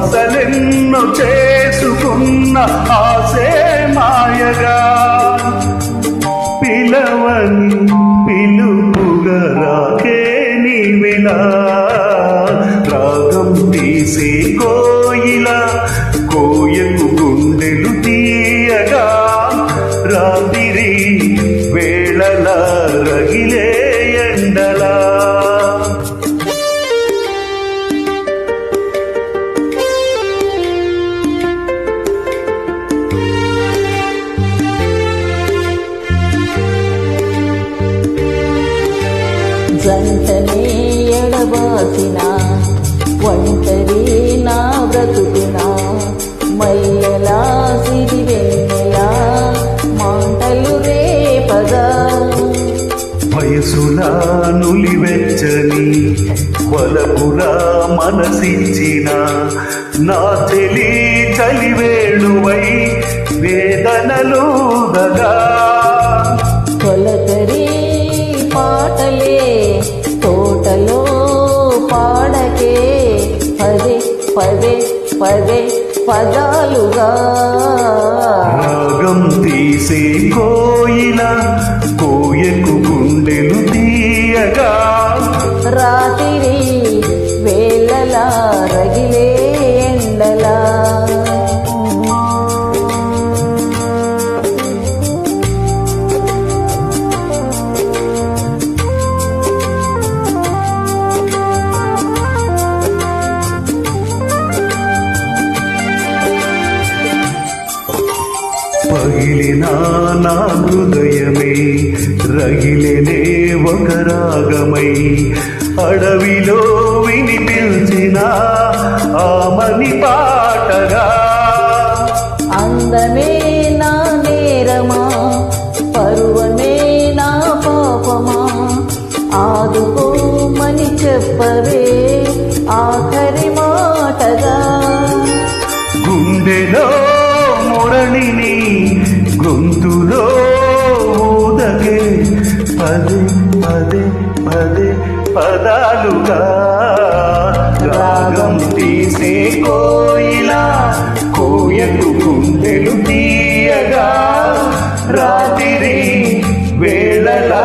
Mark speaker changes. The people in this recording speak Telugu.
Speaker 1: బాసలెన్ను చేసుకున్న ఆసే మాయగా. పిలవని పిలుపుగా రాకే నీవిలా. రాగం తీసే కోయిల. కోయకు గుండెలు తీయగా. రాత్రి
Speaker 2: వెంటనే ఎడబాసిన ఒంటరి నా బ్రతుకున? మయ్యలా సిరి వెన్నెలా మాటలు రేపగా
Speaker 1: వయసులా నులివెచ్చని వలపులా మనసించిన? నా తెలి చలివేణువై వేదనలుదగా
Speaker 2: తొలకరి పదే పదాలుగా.
Speaker 1: రాగం తీసే కోయిల కోయకు గుండెలు తీయగా. పగిలిన నా హృదయమే రగిలినే ఒక రాగమై. అడవిలో వినిపించిన ఆమని పాటగా.
Speaker 2: అందమే నా నేరమా పరువమే నా పాపమా. ఆదుకోమని చెప్పవే ఆఖరి మాటగా.
Speaker 1: గుండెలో మురళిని గొంతులో ఊదగే. పదే పదే పదే పదాలుగా రాగం తీసే కోయిలా కోయకు గుండెలు తీయగా రాత్రి వేళలా